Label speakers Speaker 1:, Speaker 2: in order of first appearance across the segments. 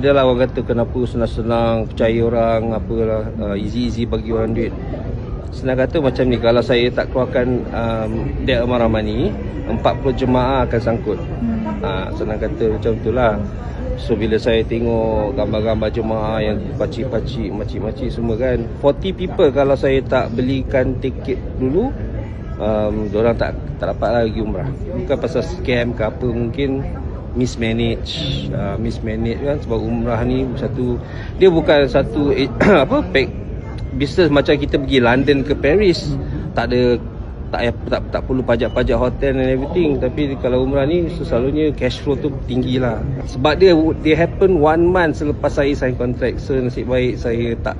Speaker 1: Dia lah orang kata kenapa senang-senang percaya orang apalah uh, easy-easy bagi orang duit. Senang kata macam ni kalau saya tak keluarkan um, that amount of money 40 jemaah akan sangkut. Ha, senang kata macam itulah. So bila saya tengok gambar-gambar jemaah yang pacik-pacik, makcik-makcik semua kan 40 people kalau saya tak belikan tiket dulu um, Diorang tak, tak dapat lagi umrah Bukan pasal scam ke apa mungkin mismanage uh, mismanage kan? Sebab umrah ni satu dia bukan satu eh, apa pack business macam kita pergi London ke Paris. Tak ada tak payah- tak tak perlu pajak-pajak hotel and everything. Tapi kalau umrah ni selalunya cash flow tu tinggi lah. Sebab dia dia happen one month selepas saya sign contract. So nasib baik saya tak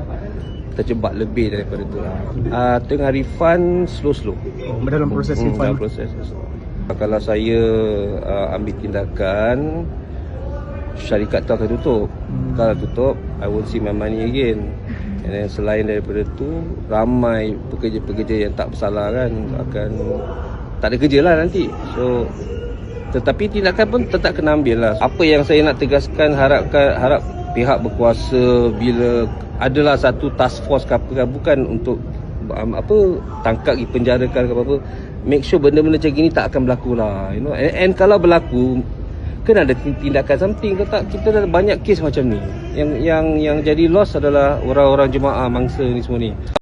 Speaker 1: terjebak lebih daripada tu lah. Uh, tengah refund slow-slow.
Speaker 2: Oh, dalam proses
Speaker 1: Hmm, dalam
Speaker 2: refund.
Speaker 1: proses kalau saya uh, ambil tindakan syarikat tu akan tutup.
Speaker 2: Hmm.
Speaker 1: kalau tutup I won't see my money again. And then selain daripada tu ramai pekerja-pekerja yang tak bersalah kan akan tak ada kerja lah nanti. So tetapi tindakan pun tetap kena ambil lah. Apa yang saya nak tegaskan harapkan harap pihak berkuasa bila adalah satu task force ke apa bukan untuk um, apa tangkap pergi penjarakan ke apa-apa make sure benda-benda macam gini tak akan berlaku lah you know. And, and kalau berlaku kena ada tindakan something kalau tak kita dah banyak kes macam ni. Yang yang yang jadi loss adalah orang-orang jemaah mangsa ni semua ni